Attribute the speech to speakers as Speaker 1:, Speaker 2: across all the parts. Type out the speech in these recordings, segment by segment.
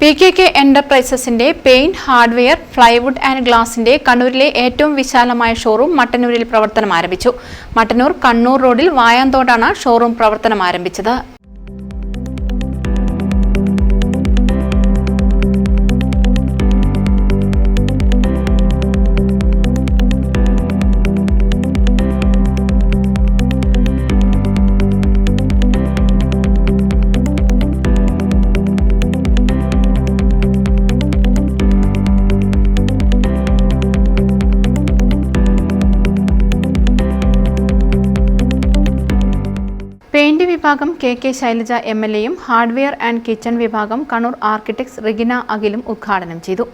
Speaker 1: P K K എന്റർപ്രൈസസിന്റെ paint hardware plywood and ഗ്ലാസിന്റെ കണ്ണൂരിലെ ഏറ്റവും വിശാലമായ ഷോറൂം മട്ടന്നൂരിൽ പ്രവർത്തനം ആരംഭിച്ചു മട്ടന്നൂർ കണ്ണൂർ റോഡിൽ വായാന്തോടാണ് ഷോറൂം പ്രവർത്തനം ആരംഭിച്ചത്. പെയിന്റ് വിഭാഗം K K Shailaja M L എയും ഹാർഡ്വെയർ ആൻഡ് കിച്ചൺ വിഭാഗം കണ്ണൂർ ആർക്കിടെക്ട്സ് റിഗിന അഖിലും ഉദ്ഘാടനം ചെയ്തു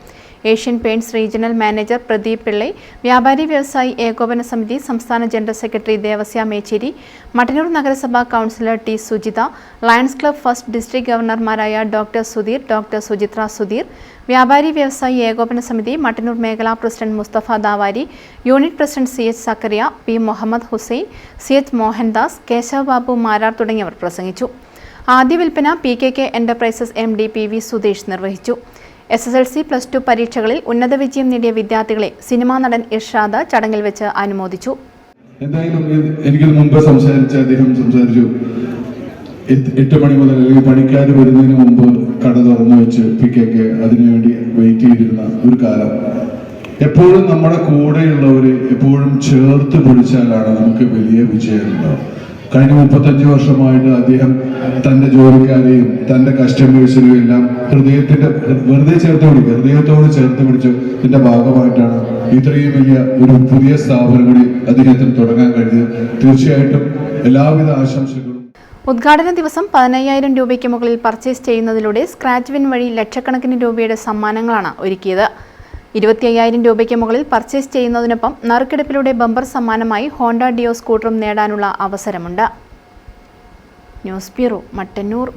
Speaker 1: Asian paints regional manager Pradeep Pillai വ്യാപാരി വ്യവസായി ഏകോപന സമിതി സംസ്ഥാന ജനറൽ സെക്രട്ടറി ദേവസ്യ മേച്ചേരി മട്ടന്നൂർ നഗരസഭാ councillor T Sujitha Lions club first district ഗവർണർമാരായ doctor Sudheer doctor Suchitra Sudheer വ്യാപാരി വ്യവസായി ഏകോപന സമിതി മട്ടന്നൂർ മേഖലാ president Mustafa Davari unit president C H Sakkariya P Muhammad Hussain C H Mohandas Keshava Babu Marar തുടങ്ങിയവർ പ്രസംഗിച്ചു. ആദ്യ വിൽപ്പന P K K enterprises M D P V Sudheesh നിർവഹിച്ചു. S S L C plus two പരീക്ഷകളിൽ ഉന്നത വിജയം നേടിയ വിദ്യാർത്ഥികളെ സിനിമാ നടൻ ഇർഷാദ് ചടങ്ങിൽ വെച്ച് അനുമോദിച്ചു.
Speaker 2: എന്തായാലും എനിക്ക് മുമ്പ് സംസാരിച്ച അദ്ദേഹം സംസാരിച്ചു. എട്ട് മണി മുതൽ അല്ലെങ്കിൽ പണിക്കാർ വരുന്നതിന് മുമ്പ് കട തുറന്നു വെച്ച് പിക്കൊക്കെ അതിനുവേണ്ടി വെയിറ്റ് ചെയ്തിരുന്ന ഒരു കാലം. എപ്പോഴും നമ്മുടെ കൂടെയുള്ളവർ എപ്പോഴും ചേർത്ത് പിടിച്ചാലാണ് നമുക്ക് വലിയ വിജയം ഉണ്ടാവും കഴിഞ്ഞ മുപ്പത്തഞ്ച് വർഷമായിട്ട് അദ്ദേഹം തന്റെ ജോലിക്കാരെയും തന്റെ കസ്റ്റമേഴ്സിനെയും എല്ലാം ഹൃദയത്തിന്റെ വെറുതെ ചേർത്ത് പിടിക്കും ഹൃദയത്തോട് ചേർത്ത് പിടിച്ചു ഇതിന്റെ ഭാഗമായിട്ടാണ് ഇത്രയും വലിയ ഒരു പുതിയ സ്ഥാപനം കൂടി അദ്ദേഹത്തിന് തുടങ്ങാൻ കഴിഞ്ഞത്. തീർച്ചയായിട്ടും എല്ലാവിധ ആശംസകളും.
Speaker 1: ഉദ്ഘാടന ദിവസം പതിനയ്യായിരം രൂപയ്ക്ക് മുകളിൽ പർച്ചേസ് ചെയ്യുന്നതിലൂടെ സ്ക്രാച്ച് വിൻ വഴി ലക്ഷക്കണക്കിന് രൂപയുടെ സമ്മാനങ്ങളാണ് ഒരുക്കിയത്. ഇരുപത്തി അയ്യായിരം രൂപയ്ക്ക് മുകളിൽ പർച്ചേസ് ചെയ്യുന്നതിനൊപ്പം നറുക്കെടുപ്പിലൂടെ ബമ്പർ സമ്മാനമായി ഹോണ്ട ഡിയോ സ്കൂട്ടറും നേടാനുള്ള അവസരമുണ്ട്. News bureau Mattannur.